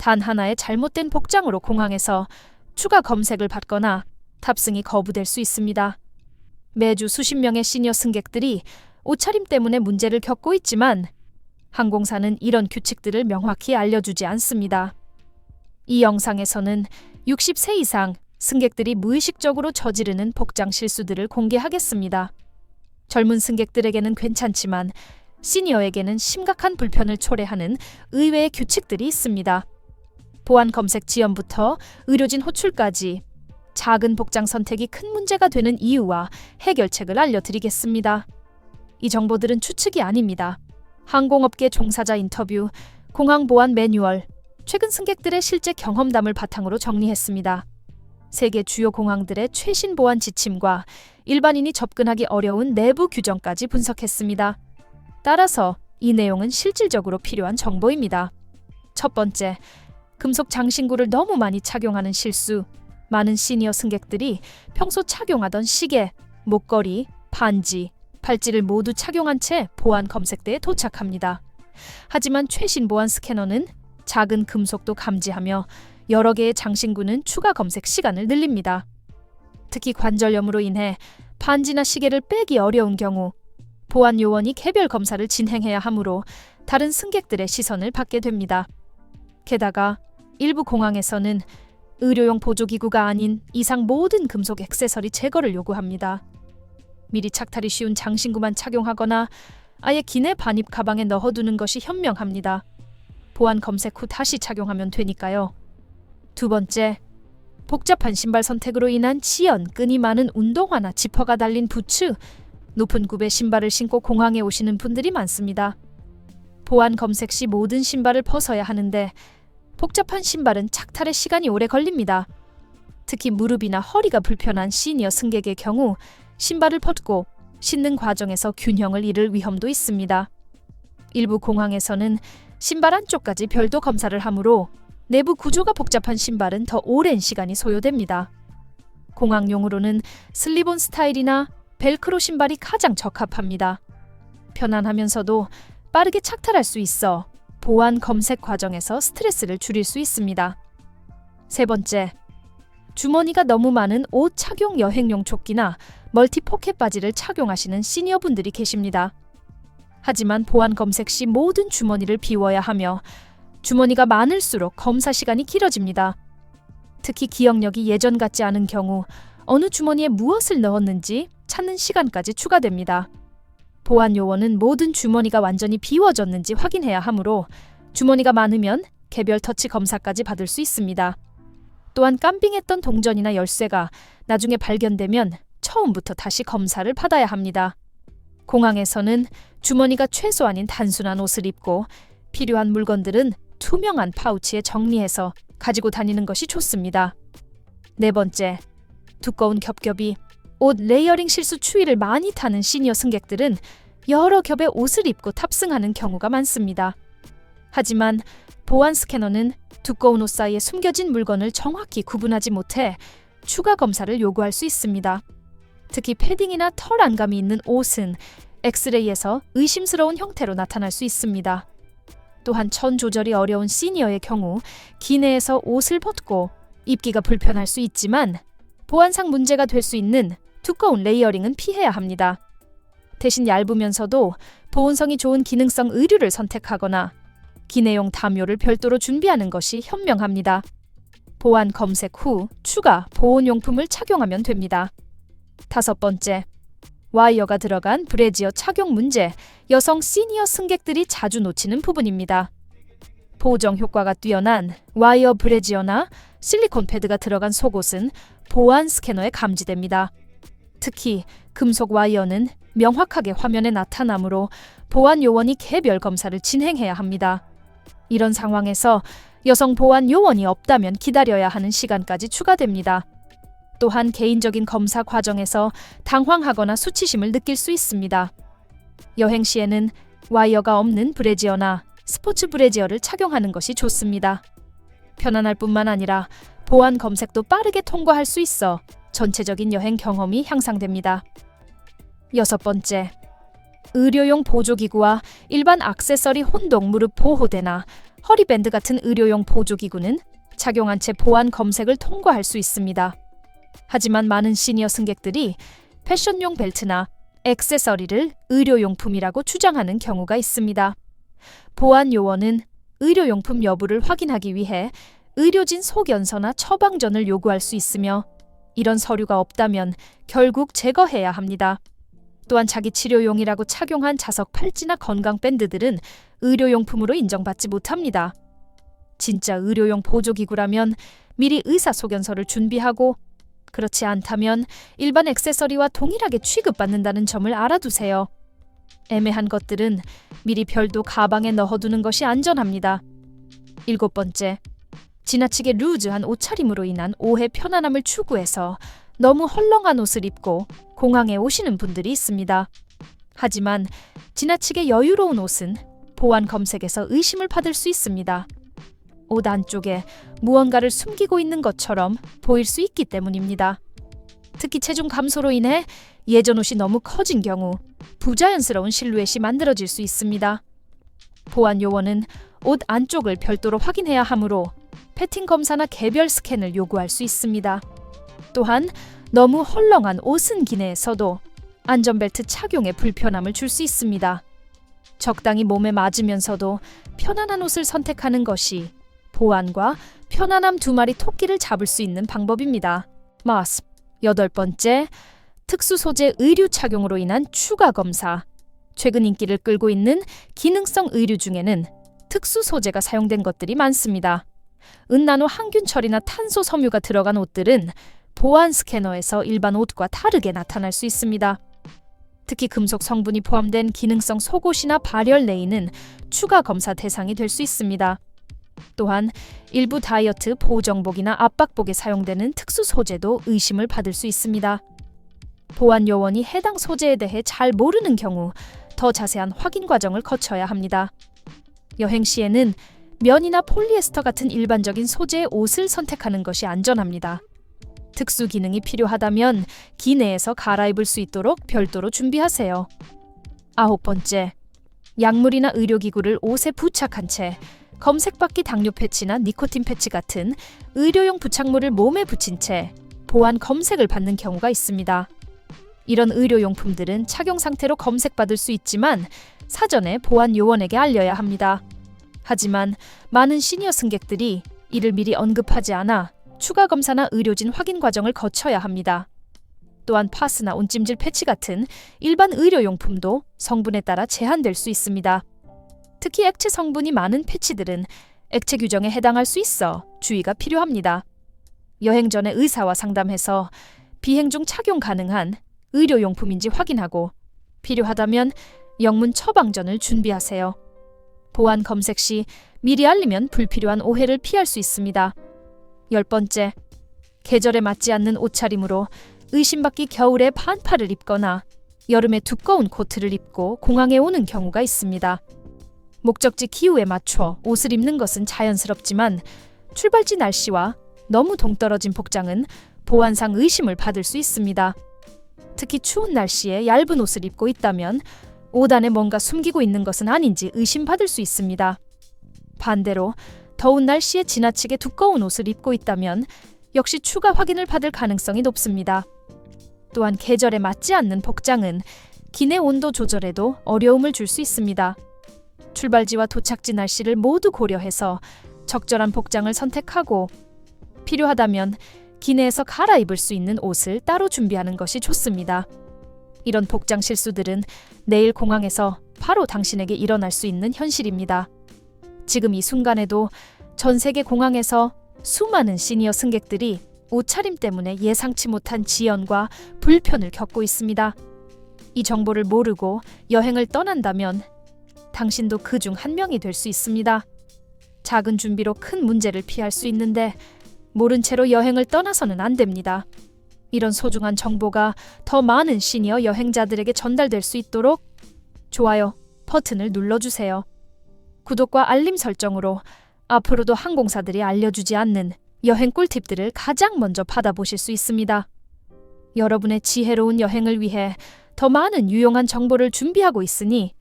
단 하나의 잘못된 복장으로 공항에서 추가 검색을 받거나 탑승이 거부될 수 있습니다. 매주 수십 명의 시니어 승객들이 옷차림 때문에 문제를 겪고 있지만 항공사는 이런 규칙들을 명확히 알려주지 않습니다. 이 영상에서는 60세 이상 승객들이 무의식적으로 저지르는 복장 실수들을 공개하겠습니다. 젊은 승객들에게는 괜찮지만 시니어에게는 심각한 불편을 초래하는 의외의 규칙들이 있습니다. 보안 검색 지연부터 의료진 호출까지 작은 복장 선택이 큰 문제가 되는 이유와 해결책을 알려드리겠습니다. 이 정보들은 추측이 아닙니다. 항공업계 종사자 인터뷰, 공항 보안 매뉴얼, 최근 승객들의 실제 경험담을 바탕으로 정리했습니다. 세계 주요 공항들의 최신 보안 지침과 일반인이 접근하기 어려운 내부 규정까지 분석했습니다. 따라서 이 내용은 실질적으로 필요한 정보입니다. 첫 번째, 금속 장신구를 너무 많이 착용하는 실수. 많은 시니어 승객들이 평소 착용하던 시계, 목걸이, 반지, 팔찌를 모두 착용한 채 보안 검색대에 도착합니다. 하지만 최신 보안 스캐너는 작은 금속도 감지하며 여러 개의 장신구는 추가 검색 시간을 늘립니다. 특히 관절염으로 인해 반지나 시계를 빼기 어려운 경우 보안 요원이 개별 검사를 진행해야 하므로 다른 승객들의 시선을 받게 됩니다. 게다가 일부 공항에서는 의료용 보조기구가 아닌 이상 모든 금속 액세서리 제거를 요구합니다. 미리 착탈이 쉬운 장신구만 착용하거나 아예 기내 반입 가방에 넣어두는 것이 현명합니다. 보안 검색 후 다시 착용하면 되니까요. 두 번째, 복잡한 신발 선택으로 인한 지연, 끈이 많은 운동화나 지퍼가 달린 부츠, 높은 굽의 신발을 신고 공항에 오시는 분들이 많습니다. 보안 검색 시 모든 신발을 벗어야 하는데 복잡한 신발은 착탈에 시간이 오래 걸립니다. 특히 무릎이나 허리가 불편한 시니어 승객의 경우 신발을 벗고 신는 과정에서 균형을 잃을 위험도 있습니다. 일부 공항에서는 신발 안쪽까지 별도 검사를 하므로 내부 구조가 복잡한 신발은 더 오랜 시간이 소요됩니다. 공항용으로는 슬리본 스타일이나 벨크로 신발이 가장 적합합니다. 편안하면서도 빠르게 착탈할 수 있어 보안 검색 과정에서 스트레스를 줄일 수 있습니다. 세 번째, 주머니가 너무 많은 옷 착용 여행용 조끼나 멀티 포켓 바지를 착용하시는 시니어 분들이 계십니다. 하지만 보안 검색 시 모든 주머니를 비워야 하며 주머니가 많을수록 검사 시간이 길어집니다. 특히 기억력이 예전 같지 않은 경우 어느 주머니에 무엇을 넣었는지 찾는 시간까지 추가됩니다. 보안 요원은 모든 주머니가 완전히 비워졌는지 확인해야 하므로 주머니가 많으면 개별 터치 검사까지 받을 수 있습니다. 또한 깜빙했던 동전이나 열쇠가 나중에 발견되면 처음부터 다시 검사를 받아야 합니다. 공항에서는 주머니가 최소한인 단순한 옷을 입고 필요한 물건들은 투명한 파우치에 정리해서 가지고 다니는 것이 좋습니다. 네 번째, 두꺼운 겹겹이 옷 레이어링 실수 추위를 많이 타는 시니어 승객들은 여러 겹의 옷을 입고 탑승하는 경우가 많습니다. 하지만 보안 스캐너는 두꺼운 옷 사이에 숨겨진 물건을 정확히 구분하지 못해 추가 검사를 요구할 수 있습니다. 특히 패딩이나 털 안감이 있는 옷은 엑스레이에서 의심스러운 형태로 나타날 수 있습니다. 또한 천 조절이 어려운 시니어의 경우 기내에서 옷을 벗고 입기가 불편할 수 있지만 보안상 문제가 될 수 있는 두꺼운 레이어링은 피해야 합니다. 대신 얇으면서도 보온성이 좋은 기능성 의류를 선택하거나 기내용 담요를 별도로 준비하는 것이 현명합니다. 보안 검색 후 추가 보온용품을 착용하면 됩니다. 다섯 번째, 와이어가 들어간 브래지어 착용 문제, 여성 시니어 승객들이 자주 놓치는 부분입니다. 보정 효과가 뛰어난 와이어 브래지어나 실리콘 패드가 들어간 속옷은 보안 스캐너에 감지됩니다. 특히 금속 와이어는 명확하게 화면에 나타나므로 보안 요원이 개별 검사를 진행해야 합니다. 이런 상황에서 여성 보안 요원이 없다면 기다려야 하는 시간까지 추가됩니다. 또한 개인적인 검사 과정에서 당황하거나 수치심을 느낄 수 있습니다. 여행 시에는 와이어가 없는 브래지어나 스포츠 브래지어를 착용하는 것이 좋습니다. 편안할 뿐만 아니라 보안 검색도 빠르게 통과할 수 있어 전체적인 여행 경험이 향상됩니다. 여섯 번째, 의료용 보조기구와 일반 악세서리 혼동 무릎 보호대나 허리밴드 같은 의료용 보조기구는 착용한 채 보안 검색을 통과할 수 있습니다. 하지만 많은 시니어 승객들이 패션용 벨트나 액세서리를 의료용품이라고 주장하는 경우가 있습니다. 보안 요원은 의료용품 여부를 확인하기 위해 의료진 소견서나 처방전을 요구할 수 있으며 이런 서류가 없다면 결국 제거해야 합니다. 또한 자기 치료용이라고 착용한 자석 팔찌나 건강 밴드들은 의료용품으로 인정받지 못합니다. 진짜 의료용 보조기구라면 미리 의사소견서를 준비하고 그렇지 않다면 일반 액세서리와 동일하게 취급받는다는 점을 알아두세요. 애매한 것들은 미리 별도 가방에 넣어두는 것이 안전합니다. 일곱 번째, 지나치게 루즈한 옷차림으로 인한 오해 편안함을 추구해서 너무 헐렁한 옷을 입고 공항에 오시는 분들이 있습니다. 하지만 지나치게 여유로운 옷은 보안 검색에서 의심을 받을 수 있습니다. 옷 안쪽에 무언가를 숨기고 있는 것처럼 보일 수 있기 때문입니다. 특히 체중 감소로 인해 예전 옷이 너무 커진 경우 부자연스러운 실루엣이 만들어질 수 있습니다. 보안 요원은 옷 안쪽을 별도로 확인해야 하므로 패팅 검사나 개별 스캔을 요구할 수 있습니다. 또한 너무 헐렁한 옷은 기내에서도 안전벨트 착용에 불편함을 줄 수 있습니다. 적당히 몸에 맞으면서도 편안한 옷을 선택하는 것이 보안과 편안함 두 마리 토끼를 잡을 수 있는 방법입니다. 마스 여덟 번째 특수 소재 의류 착용으로 인한 추가 검사. 최근 인기를 끌고 있는 기능성 의류 중에는 특수 소재가 사용된 것들이 많습니다. 은나노 항균 처리나 탄소 섬유가 들어간 옷들은 보안 스캐너에서 일반 옷과 다르게 나타날 수 있습니다. 특히 금속 성분이 포함된 기능성 속옷이나 발열 레인은 추가 검사 대상이 될 수 있습니다. 또한 일부 다이어트 보정복이나 압박복에 사용되는 특수 소재도 의심을 받을 수 있습니다. 보안 요원이 해당 소재에 대해 잘 모르는 경우 더 자세한 확인 과정을 거쳐야 합니다. 여행 시에는 면이나 폴리에스터 같은 일반적인 소재의 옷을 선택하는 것이 안전합니다. 특수 기능이 필요하다면 기내에서 갈아입을 수 있도록 별도로 준비하세요. 아홉 번째, 약물이나 의료기구를 옷에 부착한 채 검색받기 당뇨 패치나 니코틴 패치 같은 의료용 부착물을 몸에 붙인 채 보안 검색을 받는 경우가 있습니다. 이런 의료용품들은 착용 상태로 검색받을 수 있지만 사전에 보안 요원에게 알려야 합니다. 하지만 많은 시니어 승객들이 이를 미리 언급하지 않아 추가 검사나 의료진 확인 과정을 거쳐야 합니다. 또한 파스나 온찜질 패치 같은 일반 의료용품도 성분에 따라 제한될 수 있습니다. 특히 액체 성분이 많은 패치들은 액체 규정에 해당할 수 있어 주의가 필요합니다. 여행 전에 의사와 상담해서 비행 중 착용 가능한 의료용품인지 확인하고 필요하다면 영문 처방전을 준비하세요. 보안 검색 시 미리 알리면 불필요한 오해를 피할 수 있습니다. 열 번째, 계절에 맞지 않는 옷차림으로 의심받기 겨울에 반팔을 입거나 여름에 두꺼운 코트를 입고 공항에 오는 경우가 있습니다. 목적지 기후에 맞춰 옷을 입는 것은 자연스럽지만 출발지 날씨와 너무 동떨어진 복장은 보안상 의심을 받을 수 있습니다. 특히 추운 날씨에 얇은 옷을 입고 있다면 옷 안에 뭔가 숨기고 있는 것은 아닌지 의심받을 수 있습니다. 반대로 더운 날씨에 지나치게 두꺼운 옷을 입고 있다면 역시 추가 확인을 받을 가능성이 높습니다. 또한 계절에 맞지 않는 복장은 기내 온도 조절에도 어려움을 줄 수 있습니다. 출발지와 도착지 날씨를 모두 고려해서 적절한 복장을 선택하고 필요하다면 기내에서 갈아입을 수 있는 옷을 따로 준비하는 것이 좋습니다. 이런 복장 실수들은 내일 공항에서 바로 당신에게 일어날 수 있는 현실입니다. 지금 이 순간에도 전 세계 공항에서 수많은 시니어 승객들이 옷차림 때문에 예상치 못한 지연과 불편을 겪고 있습니다. 이 정보를 모르고 여행을 떠난다면 당신도 그 중 한 명이 될 수 있습니다. 작은 준비로 큰 문제를 피할 수 있는데 모른 채로 여행을 떠나서는 안 됩니다. 이런 소중한 정보가 더 많은 시니어 여행자들에게 전달될 수 있도록 좋아요 버튼을 눌러주세요. 구독과 알림 설정으로 앞으로도 항공사들이 알려주지 않는 여행 꿀팁들을 가장 먼저 받아보실 수 있습니다. 여러분의 지혜로운 여행을 위해 더 많은 유용한 정보를 준비하고 있으니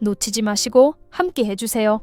놓치지 마시고 함께 해주세요.